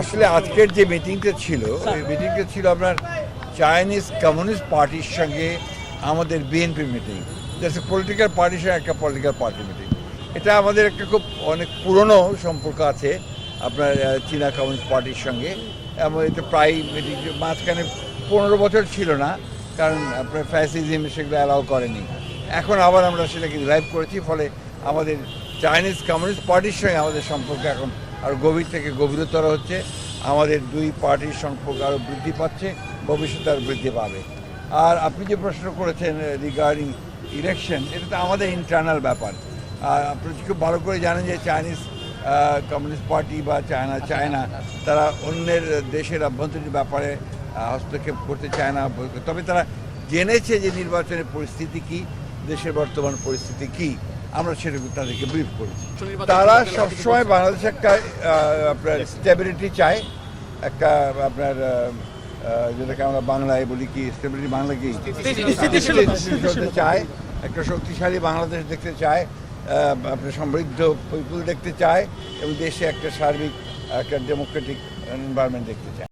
আসলে আজকের যে মিটিংটা ছিল ওই মিটিংটা ছিল আপনার চাইনিজ কমিউনিস্ট পার্টির সঙ্গে আমাদের বিএনপি মিটিং জাস্ট পলিটিক্যাল পার্টির সঙ্গে একটা পলিটিক্যাল পার্টি মিটিং এটা আমাদের একটা খুব অনেক পুরনো সম্পর্ক আছে, আপনার চীনা কমিউনিস্ট পার্টির সঙ্গে। এবং এটা প্রায় মিটিং মাঝখানে পনেরো বছর ছিল না, কারণ আপনার ফ্যাসিজম সেগুলো অ্যালাউ করেনি। এখন আবার আমরা সেটাকে রিভাইভ করেছি, ফলে আমাদের চাইনিজ কমিউনিস্ট পার্টির সঙ্গে আমাদের সম্পর্ক এখন আরও গভীর থেকে গভীরতর হচ্ছে আমাদের দুই পার্টির সম্পর্ক আরও বৃদ্ধি পাচ্ছে ভবিষ্যতে আরও বৃদ্ধি পাবে। আর আপনি যে প্রশ্ন করেছেন রিগার্ডিং ইলেকশন এটা তো আমাদের ইন্টারনাল ব্যাপার। আর আপনি খুব ভালো করে জানেন যে চাইনিজ কমিউনিস্ট পার্টি বা চায়না চায়না তারা অন্যের দেশের অভ্যন্তরীণ ব্যাপারে হস্তক্ষেপ করতে চায় না তবে তারা জেনেছে যে নির্বাচনের পরিস্থিতি কি দেশের বর্তমান পরিস্থিতি কি। আমরা সেরকম তাদেরকে ব্রিফ করেছি। তারা সবসময় বাংলাদেশে একটা আপনার স্টেবিলিটি চায়। একটা আপনার যেটাকে আমরা বাংলায় বলি কি স্টেবিলিটি বাংলা কি? চায়। একটা শক্তিশালী বাংলাদেশ দেখতে চায়। আপনার সমৃদ্ধ পিপুল দেখতে চায়। এবং দেশে একটা সার্বিক একটা ডেমোক্রেটিক এনভায়রনমেন্ট দেখতে চায়।